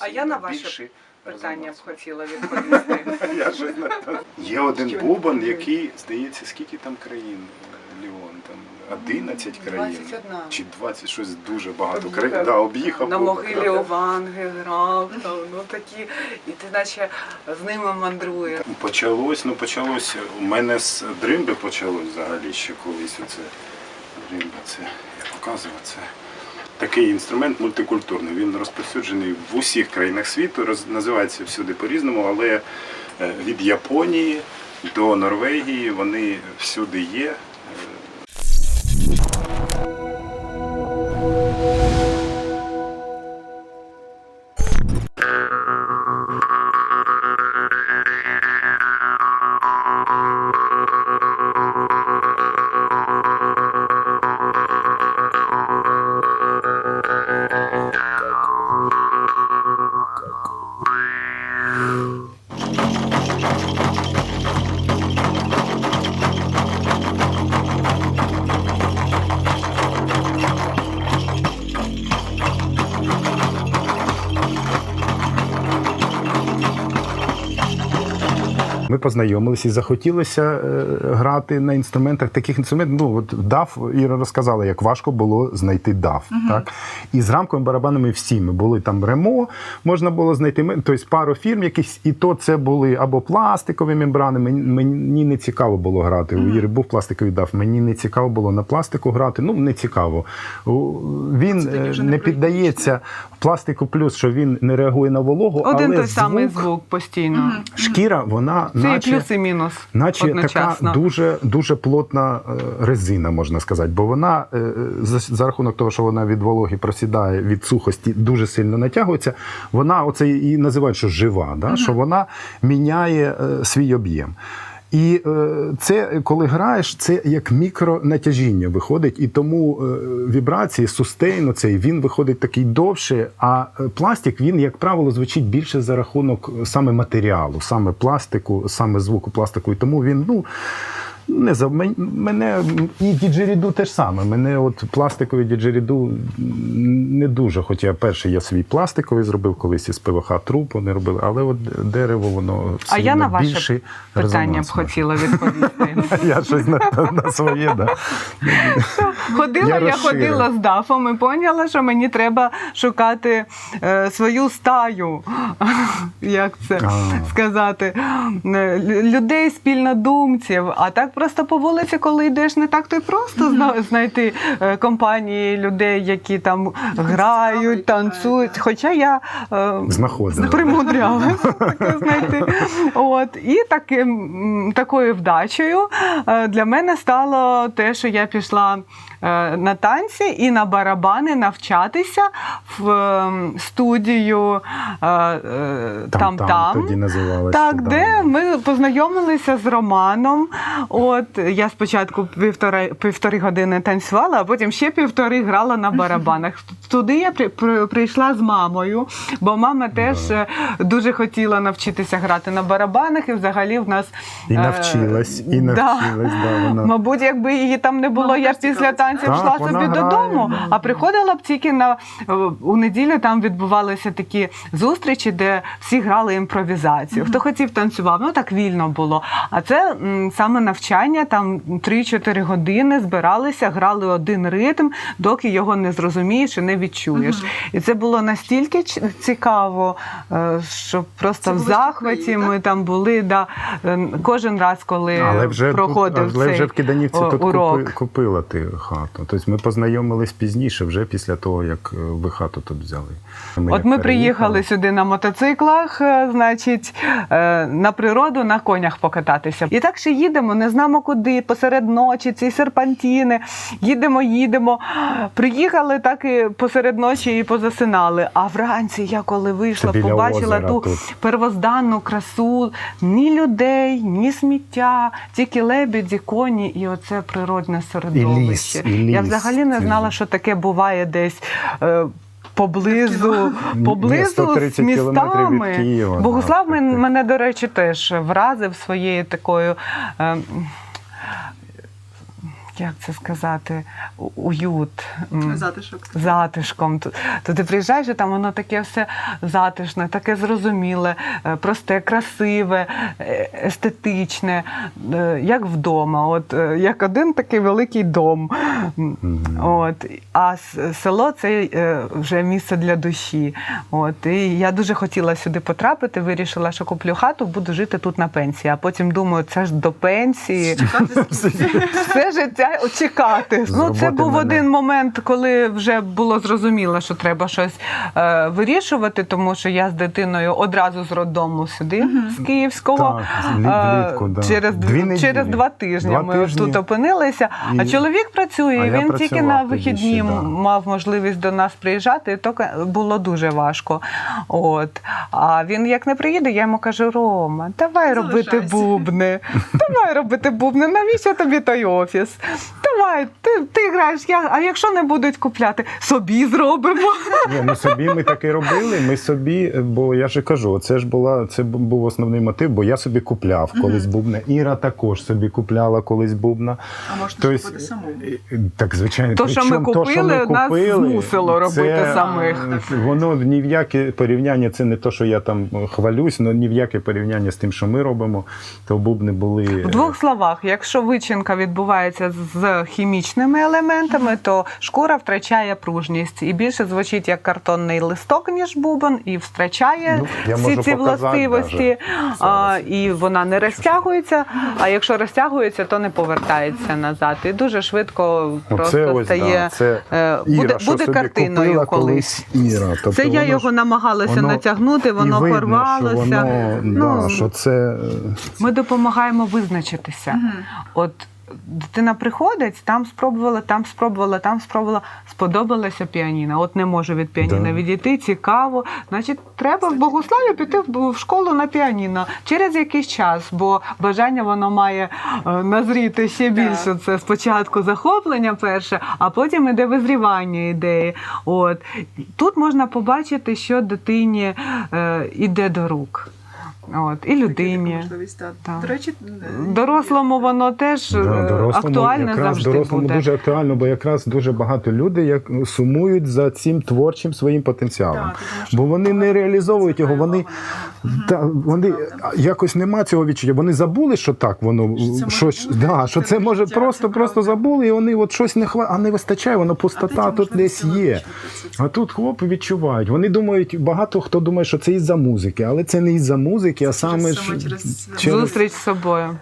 А я на ваше Питання б хотіла відповісти. Я. Є один бубон, який, здається, скільки там країн, е, Ліон, там 11 країн. 21. Чи 20, щось дуже багато країн. Да, об'їхав. На могилі. Ованги грав, там, ну такі, і ти наче з ними мандруєш. Почалось, ну почалось. У мене з дримби почалось взагалі ще колись. Оце дримба, це я показував це. Такий інструмент мультикультурний. Він розповсюджений в усіх країнах світу, роз, називається всюди по-різному, але е, від Японії до Норвегії вони всюди є. Ми познайомилися і захотілося е, грати на інструментах таких інструментів. Ну от дав Іра розказала, як важко було знайти дав. Так і з рамковими барабанами всі ми були там ремо, можна було знайти тобто пару фірм, якісь, і то це були або пластикові мембрани. Мені, мені не цікаво було грати. У Іри був пластиковий дав. Мені не цікаво було на пластику грати. Ну не цікаво. Він е, не не піддається пластику, плюс що він не реагує на вологу, Один але той самий звук, звук постійно. шкіра, вона Це і плюс, і мінус. Наче одночасно. така дуже дуже плотна е, резина, можна сказати, бо вона е, за, за рахунок того, що вона від вологи просідає від сухості, дуже сильно натягується. Вона оце і називають, що жива, да? що вона міняє е, свій об'єм. І е, це, коли граєш, це як мікронатяжіння виходить, і тому е, вібрації, сустейно цей він виходить такий довше, а е, пластик, він, як правило, звучить більше за рахунок саме матеріалу, саме пластику, саме звуку пластику. І тому він, ну. Не за мене і діджеріду теж саме. Мене от пластикові діджеріду не дуже. Хоча перший я свій пластиковий зробив колись із ПВХ труб, вони робили, але от дерево воно А я на ваше питання б хотіла відповісти. Я щось на, своє, да. Ходила, Я я, ходила з дафом і поняла, що мені треба шукати е, свою стаю. Як це сказати? Е, Людей спільнодумців. А так просто по вулиці, коли йдеш, не так то й просто зна- знайти е, компанії людей, які там грають, танцюють. Хоча я е, Знаходила. примудрялась таке знайти. От і таким такою вдачею е, для мене стало те, що я пішла на танці і на барабани навчатися в студію е, е, Там-там там-там. тоді Так, да. де ми познайомилися з Романом. От я спочатку півтори, півтори години танцювала, а потім ще півтори грала на барабанах. Туди я при, при- прийшла з мамою, бо мама теж е, дуже хотіла навчитися грати на барабанах, і взагалі в нас І е, навчилась, і навчилась, да, вона. Мабуть, якби її там не було, я після танців йшла собі грає, додому, а приходила б тільки на е, у неділю. Там відбувалися такі зустрічі, де всі грали імпровізацію. Хто хотів танцював, ну так вільно було. А це м, саме навчання, там 3-4 години збиралися, грали один ритм, доки його не зрозумієш і не відчуєш. І це було настільки цікаво, е, що просто Це в захваті ми там були. Да, е, кожен раз, коли Але вже, проходив тут, але цей вже в Киданівці тут урок. купи, купила ти хату. Тобто ми познайомились пізніше, вже після того, як е, ви хату тут взяли. От ми приїхали сюди на мотоциклах, е, значить, е, на природу на конях покататися. І так ще їдемо, не знаємо куди, посеред ночі, ці серпантіни. Їдемо, їдемо. Приїхали так і посеред ночі і позасинали. А вранці я коли вийшла, біля побачила озера ту тут. первозданну красу, ні людей, ні сміття, тільки лебеді, коні, і оце природне середовище. і ліс. Я взагалі не знала, що таке буває десь. Поблизу, поблизу з кілометрів від містами. Києва, Богуслав мене, до речі, теж вразив своєю такою. е, як це сказати, уют. Затишок. затишком. То ти приїжджаєш, і там воно таке все затишне, таке зрозуміле, е, просте, красиве, е, естетичне, е, як вдома. От як один такий великий дом. От. А село це вже місце для душі. От. І я дуже хотіла сюди потрапити, вирішила, що куплю хату, буду жити тут на пенсії. А потім думаю, це ж до пенсії. Все життя чекати. Ну, це роботи був мене. один момент, коли вже було зрозуміло, що треба щось е, вирішувати, тому що я з дитиною одразу з роддому сюди, з Київського. Так, влітку, Е, да. через, Дві через два тижні Два ми тижні. тут опинилися. А чоловік працює, А він тільки на тоді вихідні ще, да. мав можливість до нас приїжджати, і то було дуже важко. От. А він як не приїде, я йому кажу: Рома, давай робити бубни. Давай робити бубни. Навіщо тобі той офіс? Давай, ти, ти граєш, я, а якщо не будуть купляти, собі зробимо. Ні, ну собі ми так і робили. Ми собі, бо я ж кажу, це ж була це був основний мотив, бо я собі купляв колись бубна. Іра також собі купляла колись бубна. А можна Тобто, купити самому. е, Так, звичайно, То, що ми Причому то, що ми купили, нас змусило робити це, самих. е, Воно ні в яке порівняння, це не то, що я там хвалюсь, але ні в яке порівняння з тим, що ми робимо, то бубни були. е, В двох словах, якщо вичинка відбувається з хімічними елементами, то шкура втрачає пружність і більше звучить як картонний листок, ніж бубон, і втрачає Ну, всі ці властивості, а, і вона не розтягується. А якщо розтягується, то не повертається назад. І дуже швидко просто Оце ось, стає да, це е, Іра, буде, що буде собі картиною купила колись. Іра. Тобто Це я його намагалася воно- натягнути, і воно видно, порвалося. Що воно, Ну, да, що це Ми допомагаємо визначитися. От дитина приходить, там спробувала, там спробувала, там спробувала. Сподобалося піаніно. От не можу від піаніно Да. відійти, цікаво. Значить, треба в Богославі піти в в школу на піаніно через якийсь час, бо бажання воно має е, назріти ще більше. Це спочатку захоплення перше, а потім іде визрівання ідеї. От тут можна побачити, що дитині е, іде до рук. От, і людині. Така можливість, так. Так. До речі, Дорослому воно теж е, Да, дорослому, актуальне якраз завжди дорослому буде. дуже актуально, бо якраз дуже багато людей як сумують за цим творчим своїм потенціалом. Так, тому бо вони не реалізовують його. Вони, та, вони якось нема цього відчуття. Вони забули, що так воно Що це щось, бути, да, що це це може життя, просто, це просто забули, і вони от щось не хва, а не вистачає, воно пустота А тут десь є. А тут хлопці відчувають. Вони думають, багато хто думає, що це із-за музики, але це не із-за музики, а я саме через- саме через- через- Зустріч з собою.